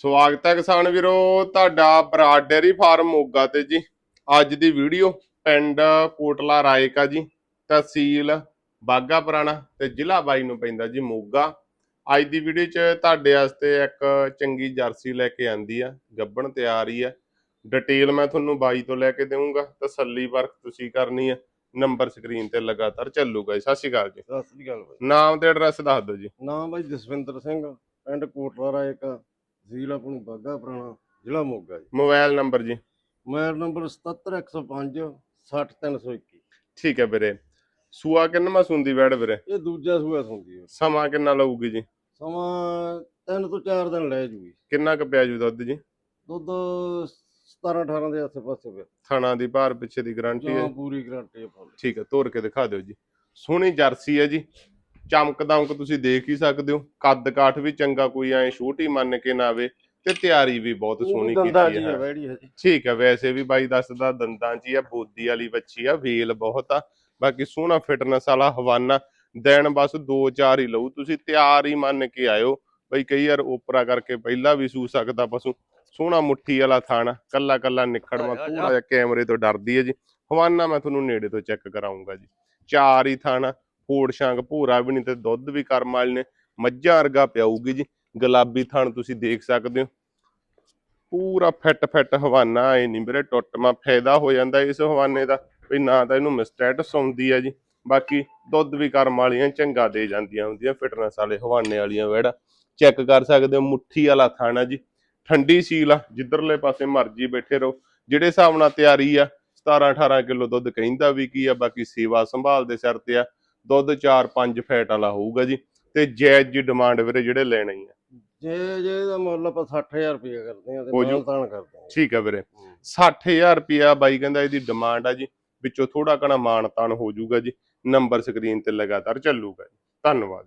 ਸਵਾਗਤ ਹੈ ਕਿਸਾਨ ਵੀਰੋ ਤੁਹਾਡਾ ਬਰਾਡ ਡੇਅਰੀ ਫਾਰਮ ਮੋਗਾ ਤੇ ਜੀ। ਅੱਜ ਦੀ ਵੀਡੀਓ ਪਿੰਡ ਕੋਟਲਾ ਰਾਏਕਾ ਜੀ ਤਹਿਸੀਲ ਬਾਗਾ ਪੁਰਾਣਾ ਤੇ ਜ਼ਿਲ੍ਹਾ ਬਾਈ ਨੂੰ ਪੈਂਦਾ ਜੀ ਮੋਗਾ। ਅੱਜ ਦੀ ਵੀਡੀਓ 'ਚ ਤੁਹਾਡੇ ਵਾਸਤੇ ਇੱਕ ਚੰਗੀ ਜਰਸੀ ਲੈ ਕੇ ਆਂਦੀ ਆ ਗੱਬਣ ਤਿਆਰ ਹੀ ਆ। ਡਿਟੇਲ ਮੈਂ ਤੁਹਾਨੂੰ ਬਾਈ ਤੋਂ ਲੈ ਕੇ ਦੇਵਾਂਗਾ ਤਸੱਲੀ ਵਰਕ ਤੁਸੀਂ ਕਰਨੀ ਆ। ਨੰਬਰ ਸਕਰੀਨ ਤੇ ਲਗਾਤਾਰ ਚੱਲੂਗਾ ਜੀ। ਸਤਿ ਸ਼੍ਰੀ ਅਕਾਲ ਜੀ। ਸਤਿ ਸ੍ਰੀ ਅਕਾਲ ਬਾਈ। ਨਾਮ ਤੇ ਐਡਰੈਸ ਦੱਸ ਦਿਓ ਜੀ। ਨਾਮ ਬਾਈ ਜਸਵਿੰਦਰ ਸਿੰਘ ਪਿੰਡ ਕੋਟਲਾ ਰਾਏਕ। ਜ਼ਿਲ੍ਹਾ ਆਪਣੀ ਬਾਗਾ ਪੁਰਾਣਾ ਜ਼ਿਲ੍ਹਾ Moga ji. Mobile number ji. Mobile number 77105 60321 ਠੀਕ ਹੈ ਵੀਰੇ। ਸੂਆ ਕਿੰਨਵਾਂ ਸੁੰਦੀ ਵੈੜ ਵੀਰੇ? ਇਹ ਦੂਜਾ ਸੂਆ ਹੁੰਦੀ ਹੈ ਸਮਾਂ ਕਿੰਨਾ ਲਊਗੀ ਜੀ? ਸਮਾਂ 3 ਤੋਂ 4 ਦਿਨ ਲੈ ਜੂਗੀ। ਕਿੰਨਾ ਕੁ ਪਿਆ ਜੂ ਦੁੱਧ ਜੀ? ਦੁੱਧ 17 18 ਦੇ ਆਸੇ ਪਾਸੇ ਪਿਆ। ਥਾਣਾ ਦੀ ਭਾਰ ਪਿੱਛੇ ਦੀ ਗਾਰੰਟੀ ਹੈ। ਪੂਰੀ ਗਰੰਟੀ ਹੈ ਠੀਕ ਹੈ ਤੋੜ ਕੇ ਦਿਖਾ ਦਿਓ ਜੀ। ਸੋਹਣੀ ਜਰਸੀ ਹੈ ਜੀ। ਚਮਕ ਦਮਕ ਤੁਸੀਂ ਦੇਖ ਹੀ ਸਕਦੇ ਹੋ। ਕੱਦ ਕਾਠ ਵੀ ਚੰਗਾ ਕੋਈ ਐ ਛੋਟੀ ਮੰਨ ਕੇ ਨਾ ਆਵੇ ਤੇ ਤਿਆਰੀ ਵੀ ਬਹੁਤ ਸੋਹਣੀ ਕੀਤੀ ਹੈ। ਠੀਕ ਹੈ ਵੈਸੇ ਵੀ ਬਾਈ ਦੱਸਦਾ ਦੰਦਾਂ 'ਚ ਹੀ ਆ ਬੋਦੀ ਵਾਲੀ ਬੱਚੀ ਆ ਵੇਲ ਬਹੁਤ ਆ। ਬਾਕੀ ਸੋਹਣਾ ਫਿਟਨੈਸ ਵਾਲਾ ਹਵਾਨਾ। ਦਿਨ ਬਸ 2-4 ਹੀ ਲਊ। ਤੁਸੀਂ ਤਿਆਰ ਹੀ ਮੰਨ ਕੇ ਆਇਓ। ਬਈ ਕਈ ਵਾਰ ਓਪਰਾ ਕਰਕੇ ਪਹਿਲਾਂ ਵੀ ਸੂ ਸਕਦਾ ਪਸ਼ੂ। ਸੋਹਣਾ ਮੁੱਠੀ ਵਾਲਾ ਥਾਣਾ ਕੱਲਾ ਕੱਲਾ ਨਿਖੜਵਾ ਥੋੜਾ ਜਿਹਾ ਕੈਮਰੇ ਤੋਂ ਡਰਦੀ ਹੈ ਜੀ। ਹਵਾਨਾ ਮੈਂ ਤੁਹਾਨੂੰ ਨੇੜੇ ਤੋਂ ਚੈੱਕ ਕਰਾਉਂਗਾ ਜੀ। ਚਾਰ ਹੀ ਥਾਣਾ। ਫੋੜ ਸ਼ਾਂਗ ਭੂਰਾ ਵੀ ਨਹੀਂ ਤੇ ਦੁੱਧ ਵੀ ਕਰਮ ਵਾਲੇ ਨੇ, ਮੱਝਾਂ ਵਰਗਾ ਪਿਆਊਗੀ ਜੀ, ਗੁਲਾਬੀ ਥਣ ਤੁਸੀਂ ਦੇਖ ਸਕਦੇ ਹੋ। ਪੂਰਾ ਫਿੱਟ ਫਿੱਟ ਹਵਾਨਾ ਐ ਨਹੀਂ ਮੇਰੇ ਟੁੱਟਮਾ ਫਾਇਦਾ ਹੋ ਜਾਂਦਾ ਇਸ ਹਵਾਨੇ ਦਾ, ਵੀ ਨਾ ਤਾਂ ਇਹਨੂੰ ਮਿਸਟੈਟਸ ਆਉਂਦੀ ਹੈ ਜੀ। ਬਾਕੀ ਦੁੱਧ ਵੀ ਕਰਮ ਵਾਲੀਆਂ ਚੰਗਾ ਦੇ ਜਾਂਦੀਆਂ ਹੁੰਦੀਆਂ ਫਿਟਨੈਸ ਵਾਲੇ ਹਵਾਨੇ ਵਾਲੀਆਂ ਵੜਾ। ਚੈੱਕ ਕਰ ਸਕਦੇ ਹੋ, ਮੁੱਠੀ ਵਾਲਾ ਥਾਣਾ ਜੀ। ਠੰਡੀ ਸੀਲ ਆ, ਜਿੱਧਰਲੇ ਪਾਸੇ ਮਰਜ਼ੀ ਬੈਠੇ ਰਹੋ। ਜਿਹੜੇ ਹਿਸਾਬ ਨਾਲ ਤਿਆਰੀ ਆ 17 18 ਕਿਲੋ ਦੁੱਧ ਕਹਿੰਦਾ ਵੀ ਕੀ ਆ, ਬਾਕੀ ਸੇਵਾ ਸੰਭਾਲ ਦੇ ਸਿਰ ਤੇ ਆ। ਦੁੱਧ 4-5 ਫੈਟ ਵਾਲਾ ਹੋਊਗਾ ਜੀ ਤੇ ਜਾਇਜ਼ ਜੀ ਡਿਮਾਂਡ ਵੀਰੇ ਜਿਹੜੇ ਲੈਣੇ ਹੀ ਆ। ਜੇ ਜੇ ਇਹਦਾ ਮੁੱਲ ਆਪਾਂ 60000 ਰੁਪਏ ਕਰਦੇ ਹਾਂ ਤੇ। ਮਾਨ ਤਾਨ ਕਰਦੇ ਹਾਂ। ਠੀਕ ਆ ਵੀਰੇ। 60000 ਰੁਪਿਆ ਬਾਈ ਕਹਿੰਦਾ ਇਹਦੀ ਡਿਮਾਂਡ ਆ ਜੀ ਵਿੱਚੋਂ ਥੋੜਾ ਕਣਾ ਮਾਨ ਤਾਨ ਹੋ ਜਾਊਗਾ ਜੀ ਨੰਬਰ ਸਕਰੀਨ ਤੇ ਲਗਾਤਾਰ ਚੱਲੂਗਾ ਜੀ। ਧੰਨਵਾਦ।